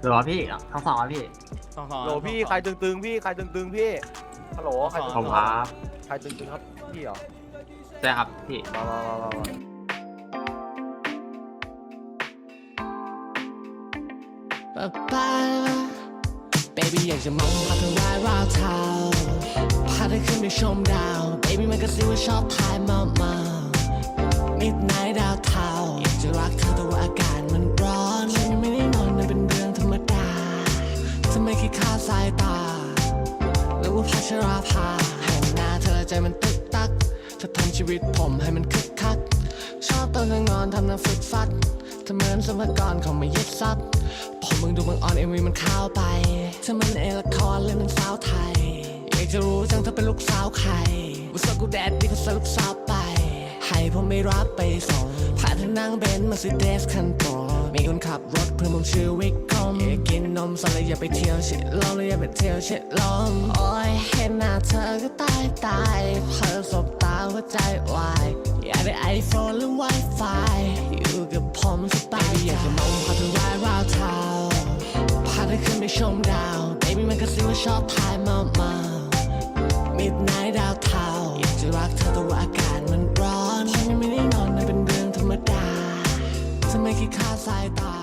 หรือว่าพี่ทั้งสองอะพี่สองสองโหลพี่ใครตึงๆพี่ใครตึงๆพี่ฮัลโหลใครตึผมงครับๆใครตึงๆครับพี่เหรอใช่ครับพี่ มามามามามาป้าป้า Baby อยากจะมองพาเธอว่ายราวเท้าพาเธอขึ้นไปชมดาว Baby มันก็ซิว่าชอบถ่ายมาม หรือว่าพัชราภาเห็นหน้าเธอใจมันตึกตักเธอทำชีวิตผมให้มันคึกคัก ชอบตอนเธองอนทำน้ำฝึกฟัดเธอเหมือนสมภากรขาไม่ยึดซับผมมึงดูมึงออนเอ็มวีมันเข้าไปเธอมันเอละครเล่นเป็นสาวไทยอยากจะรู้จังเธอเป็นลูกสาวใครว่าสกูแดดดีก็สลูกสาวไปให้ผมไม่รับไปส่งพาเธอนั่งเบนซ์มาซิเดสคันโตมีคนขับรถเพื่อนผมชื่อวิกคอ มอยากกินนมสดเลยอย่าไปเที่ยวชิดลมเลยอย่าไปเที่ยวชิดลมโอ้ยเห็นหน้าเธอก็ตายตายเพอสบตาหัวใจวายอยากได้ไอโฟนหรือไวไฟอยู่กับผมสบายอยากจะมองพาเธอว่ายราวเท้าพาเธอขึ้นไปชมดาว Baby มันก็ซิว่าชอบถ่ายมามา Midnight ดาวเทาอยากจะรักเธอแต่ว่าอากาศมันร้อนฉันยังไม่ได้นอนนั่นเป็นเรื่องธรรมดาทำไมคิดค่าสายตา